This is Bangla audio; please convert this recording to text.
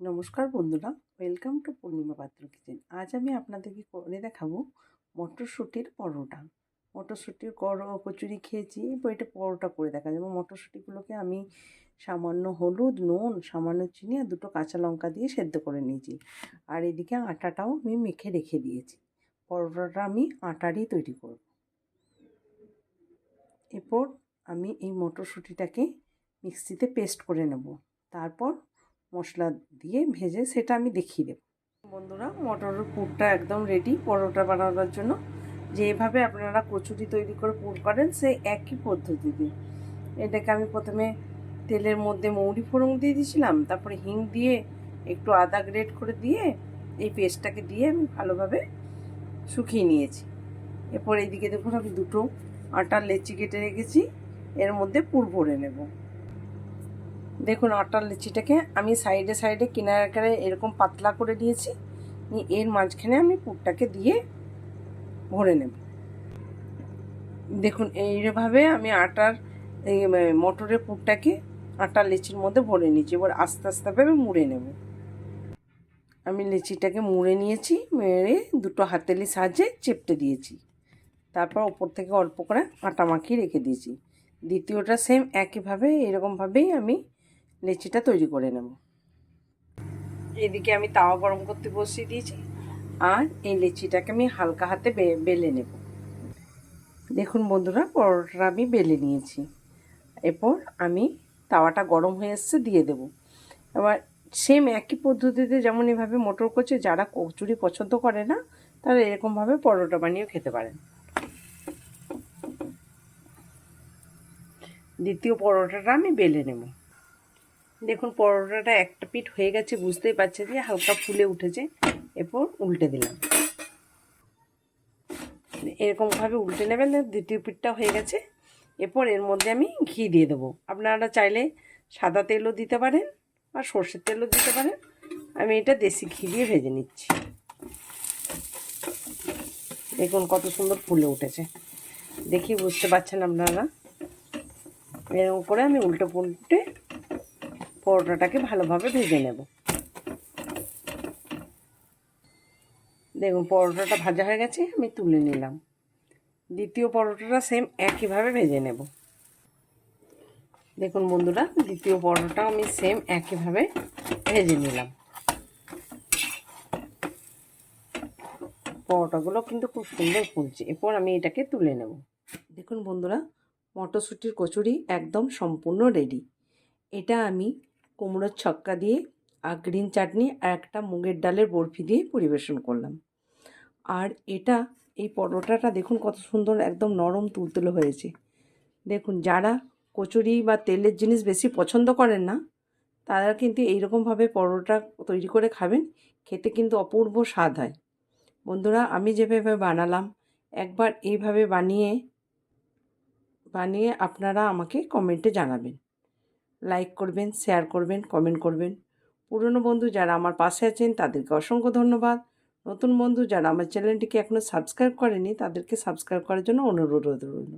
নমস্কার বন্ধুরা ওয়েলকাম টু পূর্ণিমা পাত্র কিচেন আজ আমি আপনাদেরকে করে দেখাবো মটরশুঁটির পরোটা। মটরশুঁটির কচুরি খেয়েছি এবার এটা পরোটা করে দেখা যাবে মটরশুঁটিগুলোকে আমি সামান্য হলুদ, নুন, সামান্য চিনি আর দুটো কাঁচা লঙ্কা দিয়ে সেদ্ধ করে নিয়েছি। আর এদিকে আটাটাও আমি মেখে রেখে দিয়েছি। পরোটাটা আমি আটারই তৈরি করব। এরপর আমি এই মটরশুঁটিটাকে মিক্সিতে পেস্ট করে নেব। তারপর মশলা দিয়ে ভেজে সেটা আমি দেখিয়ে দেব। বন্ধুরা, মটরের পুরটা একদম রেডি পরোটা বানানোর জন্য। যেভাবে আপনারা কচুরি তৈরি করে পুর করেন, সেই একই পদ্ধতিতে। এটাকে আমি প্রথমে তেলের মধ্যে মৌরি ফোড়ন দিয়ে দিয়েছিলাম, তারপরে হিং দিয়ে একটু আদা গ্রেট করে দিয়ে এই পেস্টটাকে দিয়ে আমি ভালোভাবে শুকিয়ে নিয়েছি। এরপর এইদিকে দেখুন, আমি দুটো আটার লেচি কেটে রেখেছি, এর মধ্যে পুর ভরে নেব। দেখুন, আটার লিচিটাকে আমি সাইডে সাইডে কিনারে কিনারে এরকম পাতলা করে দিয়েছি। এর মাঝখানে আমি পুরটাকে দিয়ে ভরে নেব। দেখুন, এইভাবে আমি আটার এই মটরের পুরটাকে আটার লিচির মধ্যে ভরে নিয়েছি। এবার আস্তে আস্তেভাবে মুড়ে নেব। আমি লিচিটাকে মুড়ে নিয়েছি, মেরে দুটো হাতেলি সাহায্যে চেপটে দিয়েছি। তারপর ওপর থেকে অল্প করে আটা মাখিয়ে রেখে দিয়েছি। দ্বিতীয়টা সেম একইভাবে, এরকমভাবেই আমি লেচিটা তৈরি করে নেব। এদিকে আমি তাওয়া গরম করতে বসিয়ে দিয়েছি আর এই লেচিটাকে আমি হালকা হাতে বেলে নেব। দেখুন বন্ধুরা, পরোটাটা আমি বেলে নিয়েছি। এরপর আমি তাওয়াটা গরম হয়ে এসছে দিয়ে দেব। এবার সেম একই পদ্ধতিতে যেমন এভাবে মোটর করছে যারা কচুরি পছন্দ করে না, তারা এরকমভাবে পরোটা বানিয়েও খেতে পারেন। দ্বিতীয় পরোটাটা আমি বেলে নেব। দেখুন, পরোটাটা একটা পিঠ হয়ে গেছে, বুঝতেই পারছে যে হালকা ফুলে উঠেছে। এরপর উল্টে দিলাম। এরকমভাবে উল্টে নেবেন দ্বিতীয় পিঠটা হয়ে গেছে। এরপর এর মধ্যে আমি ঘি দিয়ে দেবো। আপনারা চাইলে সাদা তেলও দিতে পারেন আর সর্ষের তেলও দিতে পারেন। আমি এটা দেশি ঘি দিয়ে ভেজে নিচ্ছি। দেখুন, কত সুন্দর ফুলে উঠেছে। দেখি, বুঝতে পারছেন আপনারা? এরকম করে আমি উল্টে পুল্টে পরোটাটাকে ভালোভাবে ভেজে নেব। দেখুন, পরোটাটা ভাজা হয়ে গেছে, আমি তুলে নিলাম। দ্বিতীয় পরোটাটা সেম একইভাবে ভেজে নেব। দেখুন বন্ধুরা, দ্বিতীয় পরোটা আমি সেম একইভাবে ভেজে নিলাম। পরোটাগুলো কিন্তু খুব সুন্দর ফুলছে। এরপর আমি এটাকে তুলে নেব। দেখুন বন্ধুরা, মটরশুঁটির কচুরি একদম সম্পূর্ণ রেডি এটা আমি কুমড়োর ছক্কা দিয়ে আর গ্রিন চাটনি আর একটা মুগের ডালের বরফি দিয়ে পরিবেশন করলাম। আর এটা, এই পরোটাটা দেখুন কত সুন্দর একদম নরম তুলতুলো হয়েছে। দেখুন, যারা কচুরি বা তেলের জিনিস বেশি পছন্দ করেন না, তারা কিন্তু এইরকমভাবে পরোটা তৈরি করে খাবেন, খেতে কিন্তু অপূর্ব স্বাদ হয়। বন্ধুরা, আমি যেভাবে বানালাম, একবার এইভাবে বানিয়ে বানিয়ে আপনারা আমাকে কমেন্টে জানাবেন। লাইক করবেন শেয়ার করবেন কমেন্ট করবেন। পুরনো বন্ধু যারা আমার পাশে আছেন, তাদেরকে অসংখ্য ধন্যবাদ। নতুন বন্ধু যারা আমার চ্যানেলটিকে এখনও সাবস্ক্রাইব করেনি, তাদেরকে সাবস্ক্রাইব করার জন্য অনুরোধ রইল।